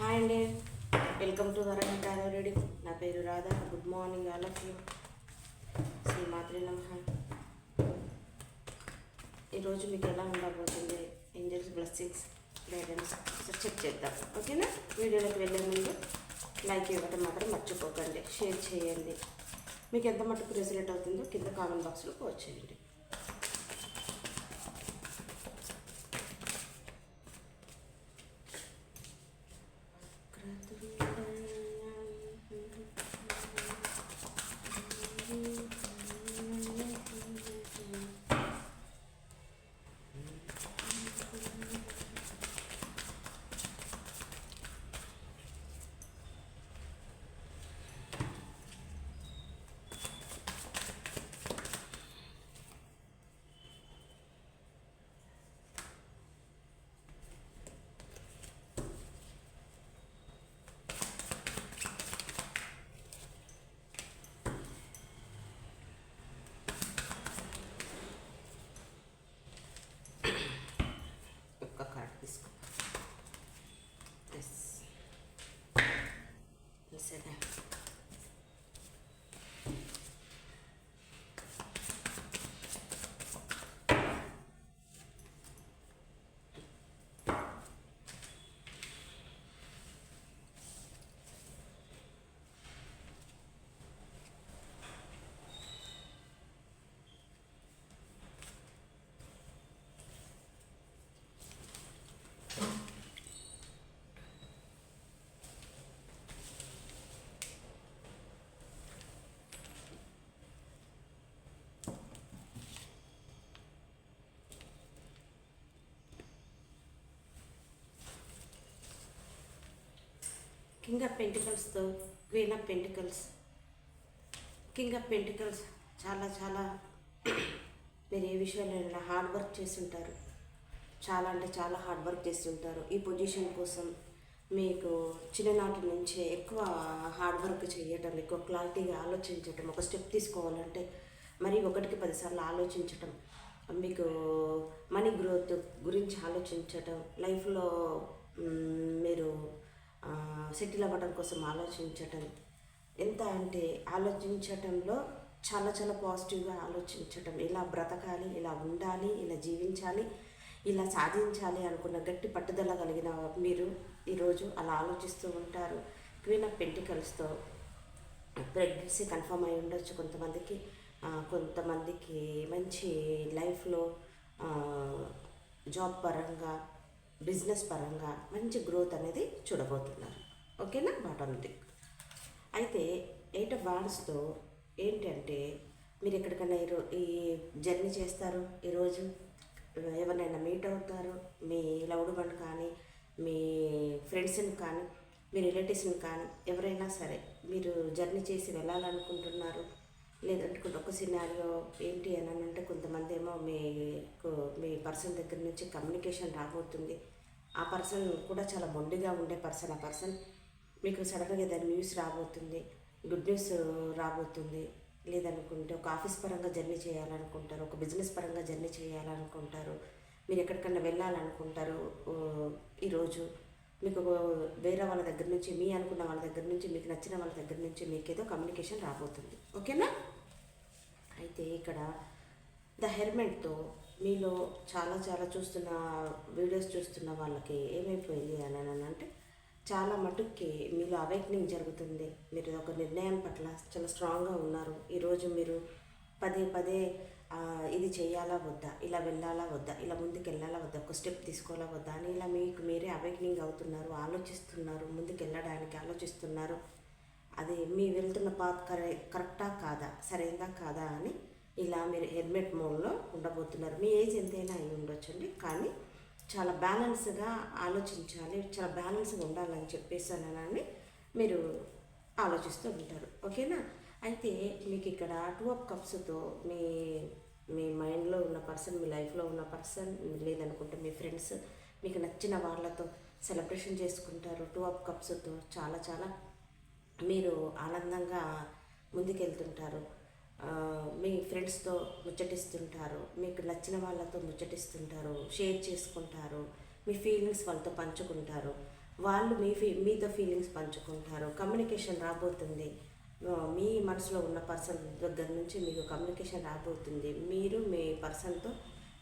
Hi అండి. Welcome to Warangal tarot ready నా పేరు Radha. Good morning all of you. Shri మాత్రే నమ. ఈరోజు మీకు ఎలా ఉండబోతుంది? ఏంజల్స్ బ్లెస్సింగ్స్ గైడెన్స్ చెక్ చేద్దాం. ఓకేనా? వీడియోలోకి వెళ్ళే ముందు లైక్ ఇవ్వడం మాత్రం మర్చిపోకండి. షేర్ చేయండి. మీకు ఎంత మటుకు రిజల్ట్ అవుతుందో కింద కామెంట్ బాక్స్లో వచ్చేయండి king of పెంటికల్స్తో queen of pentacles. King of pentacles చాలా చాలా మీరు ఏ విషయంలో హార్డ్ వర్క్ చేసి ఉంటారు చాలా అంటే చాలా హార్డ్ వర్క్ చేసి ఉంటారు ఈ పొజిషన్ కోసం మీకు చిన్ననాటి నుంచే ఎక్కువ హార్డ్ వర్క్ చేయటం ఎక్కువ క్లారిటీగా ఆలోచించటం ఒక స్టెప్ తీసుకోవాలంటే మరి ఒకటికి పదిసార్లు ఆలోచించటం మీకు మనీ గ్రోత్ గురించి ఆలోచించటం లైఫ్లో మీరు సెటిల్ అవ్వడం కోసం ఆలోచించటం. ఎంత అంటే ఆలోచించటంలో చాలా చాలా పాజిటివ్గా ఆలోచించటం. ఇలా బ్రతకాలి ఇలా ఉండాలి ఇలా జీవించాలి ఇలా సాధించాలి అనుకున్న గట్టి పట్టుదల కలిగిన మీరు ఈరోజు అలా ఆలోచిస్తూ ఉంటారు. క్వీన్ ఆఫ్ పెంటికల్స్తో ప్రెగ్నెన్సీ కన్ఫర్మ్ అయి ఉండొచ్చు కొంతమందికి. కొంతమందికి మంచి లైఫ్లో జాబ్ పరంగా బిజినెస్ పరంగా మంచి గ్రోత్ అనేది చూడబోతున్నారు. ఓకేనా బాటమ్ టిక్ అయితే ఎయిట్ ఆఫ్ వార్డ్స్తో ఏంటంటే మీరు ఎక్కడికైనా ఈరో ఈ జర్నీ చేస్తారు? ఈరోజు ఎవరినైనా మీట్ అవుతారు? మీ లవ్డ్ వన్ కానీ మీ ఫ్రెండ్స్ని కానీ మీ రిలేటివ్స్ని కానీ ఎవరైనా సరే మీరు జర్నీ చేసి వెళ్ళాలనుకుంటున్నారు? లేదంటే ఒక సినారియో ఏంటి అని అంటే కొంతమంది ఏమో మీకు మీ పర్సన్ దగ్గర నుంచి కమ్యూనికేషన్ రాబోతుంది. ఆ పర్సన్ కూడా చాలా మొండిగా ఉండే పర్సన్ ఆ పర్సన్ మీకు సడన్గా ఏదైనా న్యూస్ రాబోతుంది గుడ్ న్యూస్ రాబోతుంది లేదనుకుంటే ఒక ఆఫీస్ పరంగా జర్నీ చేయాలనుకుంటారు ఒక బిజినెస్ పరంగా జర్నీ చేయాలనుకుంటారు మీరు ఎక్కడికన్నా వెళ్ళాలనుకుంటారు ఈరోజు మీకు వేరే వాళ్ళ దగ్గర నుంచి మీ అనుకున్న వాళ్ళ దగ్గర నుంచి మీకు నచ్చిన వాళ్ళ దగ్గర నుంచి మీకు ఏదో కమ్యూనికేషన్ రాబోతుంది. ఓకేనా? అయితే ఇక్కడ ద హెల్మెట్తో మీలో చాలా చాలా చూస్తున్న వీడియోస్ చూస్తున్న వాళ్ళకి ఏమైపోయింది అని అంటే చాలా మటుక్కి మీలో అవేక్నింగ్ జరుగుతుంది. మీరు ఒక నిర్ణయం పట్ల చాలా స్ట్రాంగ్గా ఉన్నారు. ఈరోజు మీరు పదే పదే ఇది చేయాలా వద్దా? ఇలా వెళ్ళాలా వద్దా? ఇలా ముందుకు వెళ్ళాలా వద్దా? ఒక స్టెప్ తీసుకోవాలా వద్దా? అని ఇలా మీకు మీరే అవేక్నింగ్ అవుతున్నారు ఆలోచిస్తున్నారు ముందుకు వెళ్ళడానికి ఆలోచిస్తున్నారు. అది మీ వెళ్తున్న పాత్ కరె కరెక్టా కాదా? సరైందా కాదా? అని ఇలా మీరు హెల్మెట్ మోడ్లో ఉండబోతున్నారు. మీ ఏజ్ ఎంతైనా అయి ఉండొచ్చండి కానీ చాలా బ్యాలెన్స్గా ఆలోచించాలి చాలా బ్యాలెన్స్గా ఉండాలని చెప్పేసానని మీరు ఆలోచిస్తూ ఉంటారు. ఓకేనా? అయితే మీకు ఇక్కడ టూ ఆఫ్ కప్స్తో మీ మీ మైండ్లో ఉన్న పర్సన్ మీ లైఫ్లో ఉన్న పర్సన్ లేదనుకుంటే మీ ఫ్రెండ్స్ మీకు నచ్చిన వాళ్ళతో సెలబ్రేషన్ చేసుకుంటారు. టూ ఆఫ్ కప్స్తో చాలా చాలా మీరు ఆనందంగా ముందుకెళ్తుంటారు. మీ ఫ్రెండ్స్తో ముచ్చటిస్తుంటారు మీకు నచ్చిన వాళ్ళతో ముచ్చటిస్తుంటారు షేర్ చేసుకుంటారు మీ ఫీలింగ్స్ వాళ్ళతో పంచుకుంటారు వాళ్ళు మీ ఫీ మీతో ఫీలింగ్స్ పంచుకుంటారు కమ్యూనికేషన్ రాబోతుంది. మీ మనసులో ఉన్న పర్సన్ దగ్గర నుంచి మీకు కమ్యూనికేషన్ రాబోతుంది. మీరు మీ పర్సన్తో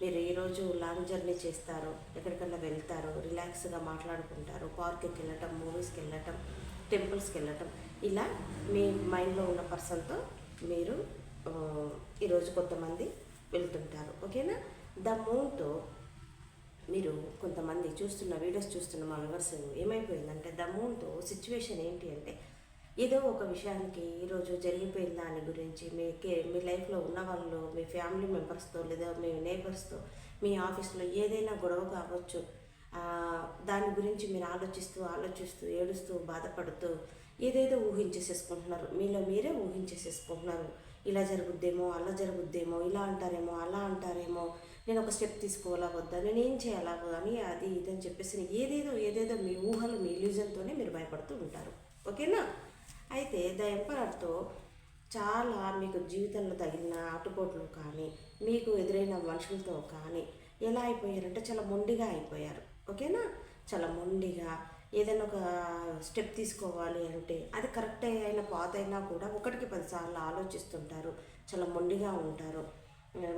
మీరు ఈరోజు లాంగ్ జర్నీ చేస్తారు ఎక్కడికన్నా వెళ్తారు రిలాక్స్గా మాట్లాడుకుంటారు పార్క్కి వెళ్ళటం మూవీస్కి వెళ్ళటం టెంపుల్స్కి వెళ్ళటం ఇలా మీ మైండ్లో ఉన్న పర్సన్తో మీరు ఈరోజు కొంతమంది వెళ్తుంటారు ఓకేనా? ద మూన్తో మీరు కొంతమంది చూస్తున్న వీడియోస్ చూస్తున్న మా వివర్స్ ఏమైపోయిందంటే ద మూన్తో సిచ్యువేషన్ ఏంటి అంటే ఏదో ఒక విషయానికి ఈరోజు జరిగిపోయిన దాని గురించి మీ మీ లైఫ్లో ఉన్న వాళ్ళు మీ ఫ్యామిలీ మెంబర్స్తో లేదా మీ నేబర్స్తో మీ ఆఫీస్లో ఏదైనా గొడవ కావచ్చు దాని గురించి మీరు ఆలోచిస్తూ ఆలోచిస్తూ ఏడుస్తూ బాధపడుతూ ఏదేదో ఊహించేసేసుకుంటున్నారు. మీలో మీరే ఊహించేసేసుకుంటున్నారు. ఇలా జరుగుద్దేమో అలా జరుగుద్దేమో ఇలా అంటారేమో అలా అంటారేమో నేను ఒక స్టెప్ తీసుకోవాలా వద్దా నేను ఏం చేయాలా అని అది ఇది అని చెప్పేసి ఏదేదో ఏదేదో మీ ఊహలు మీ ఇల్యూజన్తోనే మీరు భయపడుతూ ఉంటారు. ఓకేనా? అయితే ద ఎంపరర్తో చాలా మీకు జీవితంలో తగిలిన ఆటుపోట్లు కానీ మీకు ఎదురైన మనుషులతో కానీ ఎలా అయిపోయారంటే చాలా మొండిగా అయిపోయారు. ఓకేనా? చాలా మొండిగా ఏదైనా ఒక స్టెప్ తీసుకోవాలి అంటే అది కరెక్ట్ అయిన పాత అయినా కూడా ఒకటికి పదిసార్లు ఆలోచిస్తుంటారు. చాలా మొండిగా ఉంటారు.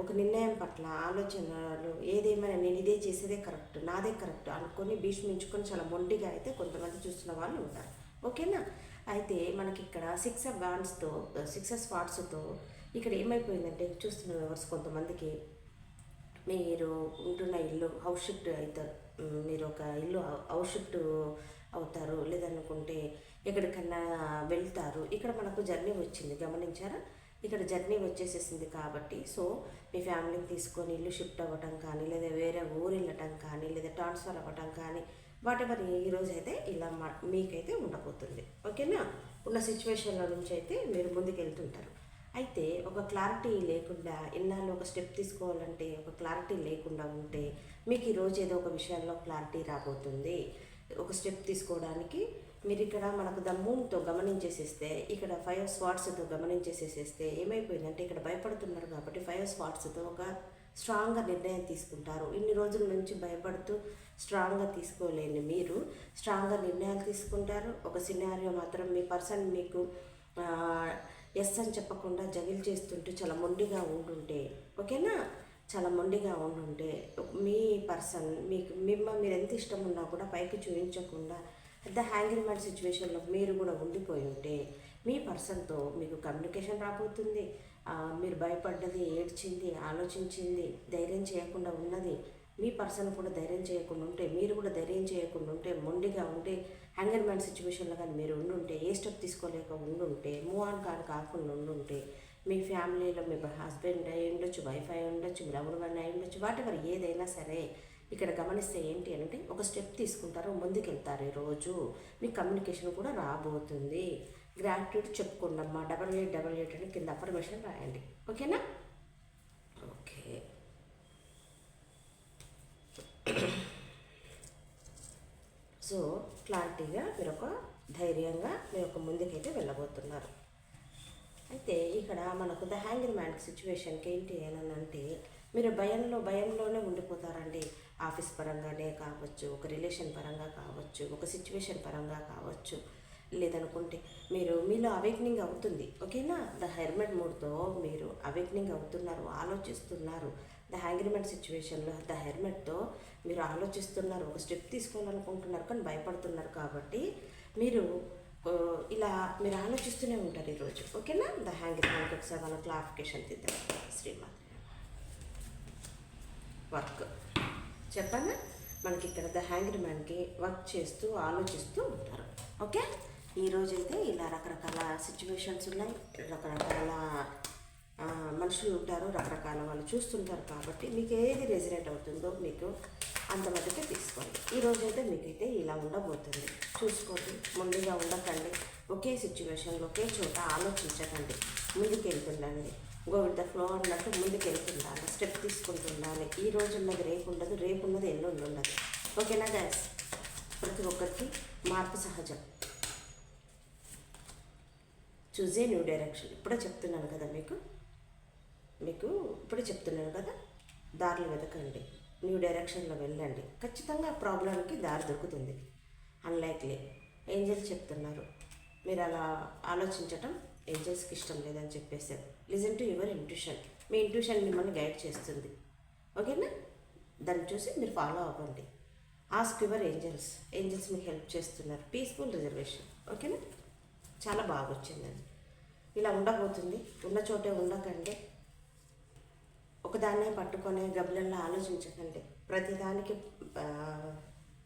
ఒక నిర్ణయం పట్ల ఆలోచనలు ఏదేమైనా నేను ఇదే చేసేదే కరెక్ట్ నాదే కరెక్ట్ అనుకొని భీష్మించుకొని చాలా మొండిగా అయితే కొంతమంది చూస్తున్న వాళ్ళు ఉంటారు. ఓకేనా? అయితే మనకి ఇక్కడ సిక్స్ బ్యాండ్స్తో సిక్స్ స్పాట్స్తో ఇక్కడ ఏమైపోయిందంటే చూస్తున్న వ్యవర్స్ కొంతమందికి మీరు ఉంటున్న ఇల్లు హౌస్ షిఫ్ట్ అవుతారు. మీరు ఒక ఇల్లు హౌస్ షిఫ్ట్ అవుతారు లేదనుకుంటే ఎక్కడికన్నా వెళ్తారు. ఇక్కడ మనకు జర్నీ వచ్చింది గమనించారా? ఇక్కడ జర్నీ వచ్చేసేసింది కాబట్టి సో మీ ఫ్యామిలీని తీసుకొని ఇల్లు షిఫ్ట్ అవ్వటం కానీ లేదా వేరే ఊరు వెళ్ళటం కానీ లేదా ట్రాన్స్ఫర్ అవ్వటం కానీ వాటెవర్ ఈరోజు అయితే ఇలా మీకైతే ఉండబోతుంది. ఓకేనా? ఉన్న సిచ్యువేషన్ల నుంచి అయితే మీరు ముందుకు వెళ్తుంటారు అయితే ఒక క్లారిటీ లేకుండా ఇన్నాళ్ళు ఒక స్టెప్ తీసుకోవాలంటే ఒక క్లారిటీ లేకుండా ఉంటే మీకు ఈరోజు ఏదో ఒక విషయంలో క్లారిటీ రాబోతుంది. ఒక స్టెప్ తీసుకోవడానికి మీరు ఇక్కడ మనకు ద మూన్తో గమనించేసేస్తే ఇక్కడ ఫైవ్ స్పాట్స్తో గమనించేసేసేస్తే ఏమైపోయిందంటే ఇక్కడ భయపడుతున్నారు కాబట్టి ఫైవ్ స్పాట్స్తో ఒక స్ట్రాంగ్గా నిర్ణయం తీసుకుంటారు. ఇన్ని రోజుల నుంచి భయపడుతూ స్ట్రాంగ్గా తీసుకోలేని మీరు స్ట్రాంగ్గా నిర్ణయాలు తీసుకుంటారు. ఒక సినారియో మాత్రం మీ పర్సన్ మీకు ఎస్ అని చెప్పకుండా జగిల్ చేస్తుంటే చాలా మొండిగా ఉండుంటే ఓకేనా? చాలా మొండిగా ఉండుంటే మీ పర్సన్ మీకు మిమ్మల్ని మీరు ఎంత ఇష్టం ఉన్నా కూడా పైకి చూపించకుండా పెద్ద హ్యాంగింగ్ మ్యాన్ సిచ్యువేషన్లో మీరు కూడా ఉండిపోయి ఉంటే మీ పర్సన్తో మీకు కమ్యూనికేషన్ రాబోతుంది. మీరు భయపడ్డది ఏడ్చింది ఆలోచించింది ధైర్యం చేయకుండా ఉన్నది మీ పర్సన్ కూడా ధైర్యం చేయకుండా ఉంటే మీరు కూడా ధైర్యం చేయకుండా ఉంటే మొండిగా ఉంటే హ్యాంగర్ మ్యాన్ సిచ్యువేషన్లో కానీ మీరు ఉండుంటే ఏ స్టెప్ తీసుకోలేక ఉండుంటే మూవ్ ఆన్ కాని కాకుండా ఉండుంటే మీ ఫ్యామిలీలో మీ హస్బెండ్ అయి ఉండొచ్చు వైఫ్ అయి ఉండొచ్చు మీ లవర్ వన్ అయి ఉండొచ్చు వాటెవర్ ఏదైనా సరే ఇక్కడ గమనిస్తే ఏంటి అంటే ఒక స్టెప్ తీసుకుంటారు ముందుకెళ్తారు ఈరోజు మీ కమ్యూనికేషన్ కూడా రాబోతుంది. గ్రాట్యూడ్ చెప్పుకోండి డబల్ ఎయిట్ డబల్ ఎయిట్ అని కింద అఫర్మేషన్ రాయండి. ఓకేనా ఓకే సో క్లారిటీగా మీరు ఒక ధైర్యంగా మీరు యొక్క ముందుకైతే వెళ్ళబోతున్నారు. అయితే ఇక్కడ మనకు ద హ్యాంగింగ్ మ్యాన్ సిచ్యువేషన్కి ఏంటి అని అంటే మీరు భయంలో భయంలోనే ఉండిపోతారండి. ఆఫీస్ పరంగానే కావచ్చు ఒక రిలేషన్ పరంగా కావచ్చు ఒక సిచ్యువేషన్ పరంగా కావచ్చు. లేదనుకుంటే మీరు మీలో అవేక్నింగ్ అవుతుంది. ఓకేనా? ద హెర్మెట్ మూడ్తో మీరు అవేక్నింగ్ అవుతున్నారు ఆలోచిస్తున్నారు. ద హ్యాంగ్రిమెంట్ సిచ్యువేషన్లో ద హెర్మెట్తో మీరు ఆలోచిస్తున్నారు ఒక స్టెప్ తీసుకోవాలనుకుంటున్నారు కానీ భయపడుతున్నారు కాబట్టి మీరు ఇలా మీరు ఆలోచిస్తూనే ఉంటారు ఈరోజు ఓకేనా? ద హ్యాంగ్రిమెంట్ ఒకసారి మనం క్లారిఫికేషన్ తీద్దాం. శ్రీమాన్ వర్క్ చెప్పండి. మనకి ఇక్కడ ద హ్యాంగ్డ్ మ్యాన్కి వర్క్ చేస్తూ ఆలోచిస్తూ ఉంటారు. ఓకే? ఈరోజైతే ఇలా రకరకాల సిచ్యువేషన్స్ ఉన్నాయి. రకరకాల మనుషులు ఉంటారు రకరకాల వాళ్ళు చూస్తుంటారు కాబట్టి మీకు ఏది రెజినేట్ అవుతుందో మీకు అంతమటుకే తీసుకోండి. ఈ రోజైతే మీకైతే ఇలా ఉండబోతుంది. చూసుకోండి ముందుగా ఉండకండి. ఒకే సిచ్యువేషన్లో ఒకే చోట ఆలోచించకండి. ముందుకు వెళ్తుండండి ఫ్లో అన్నట్టు ముందుకెళ్తుండాలి. స్టెప్ తీసుకుంటుండాలి. ఈ రోజు ఉన్నది రేపు ఉండదు రేపు ఉన్నది ఎల్లుండి ఉండదు. ఓకేనా గ్యాస్ ప్రతి ఒక్కరికి మార్పు సహజం. చూసే న్యూ డైరెక్షన్ ఇప్పుడే చెప్తున్నాను కదా మీకు. మీకు ఇప్పుడే చెప్తున్నాను కదా దారులు వెతకండి న్యూ డైరెక్షన్లో వెళ్ళండి. ఖచ్చితంగా ప్రాబ్లంకి దారి దొరుకుతుంది. అన్లైక్లీ ఏంజల్స్ చెప్తున్నారు. మీరు అలా ఆలోచించటం ఏంజల్స్కి ఇష్టం లేదని చెప్పేసారు లిజన్ టు యువర్ ఇంట్యూషన్ మీ ఇంట్యూషన్ మిమ్మల్ని గైడ్ చేస్తుంది. ఓకేనా? దాన్ని చూసి మీరు ఫాలో అవ్వండి. ఆస్క్ యువర్ ఏంజల్స్ ఏంజల్స్ మీకు హెల్ప్ చేస్తున్నారు. పీస్ఫుల్ రిజర్వేషన్ ఓకేనా? చాలా బాగా వచ్చిందండి. ఇలా ఉండబోతుంది. ఉన్న చోటే ఉండకండి. ఒకదాన్నే పట్టుకొని గబ్బులలో ఆలోచించకండి. ప్రతిదానికి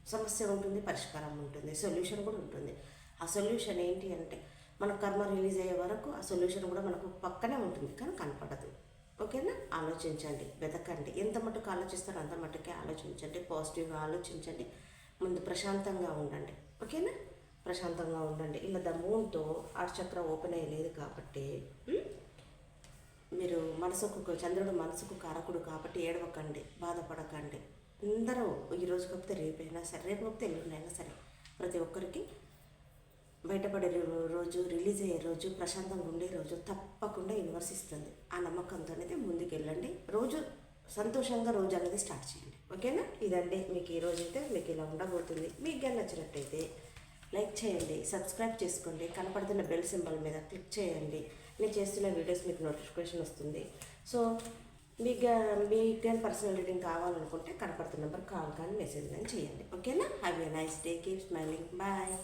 సమస్య ఉంటుంది పరిష్కారం ఉంటుంది సొల్యూషన్ కూడా ఉంటుంది. ఆ సొల్యూషన్ ఏంటి అంటే మన కర్మ రిలీజ్ అయ్యే వరకు ఆ సొల్యూషన్ కూడా మనకు పక్కనే ఉంటుంది కానీ కనపడదు. ఓకేనా? ఆలోచించండి వెతకండి. ఎంత మటుకు ఆలోచిస్తారో అంత మటుకే ఆలోచించండి పాజిటివ్గా ఆలోచించండి. ముందు ప్రశాంతంగా ఉండండి. ఓకేనా? ప్రశాంతంగా ఉండండి. ఇలా ద మూన్తో ఆరు చక్ర ఓపెన్ అయ్యలేదు కాబట్టి మనసుకు చంద్రుడు మనసుకు కారకుడు కాబట్టి ఏడవకండి బాధపడకండి. అందరూ ఈ కాకపోతే రేపైనా సరే రేపు కాకపోతే ఎల్లుండైనా సరే ప్రతి ఒక్కరికి బయటపడే రోజు రిలీజ్ అయ్యే రోజు ప్రశాంతంగా ఉండే రోజు తప్పకుండా యూనివర్స్ ఇస్తుంది ఆ నమ్మకంతో అనేది ముందుకెళ్ళండి. రోజు సంతోషంగా రోజు అనేది స్టార్ట్ చేయండి. ఓకేనా? ఇదండి. మీకు ఈ రోజు అయితే మీకు ఇలా ఉండబోతుంది. మీకు నచ్చినట్టయితే లైక్ చేయండి సబ్స్క్రైబ్ చేసుకోండి కనపడుతున్న బెల్ సింబల్ మీద క్లిక్ చేయండి. నేను చేస్తున్న వీడియోస్ మీకు నోటిఫికేషన్ వస్తుంది. సో మీకు మీకు కానీ పర్సనల్ రీడింగ్ కావాలనుకుంటే కనపడుతున్న నెంబర్ కాల్ కానీ మెసేజ్ కానీ చేయండి. ఓకేనా? Have a nice day keep smiling bye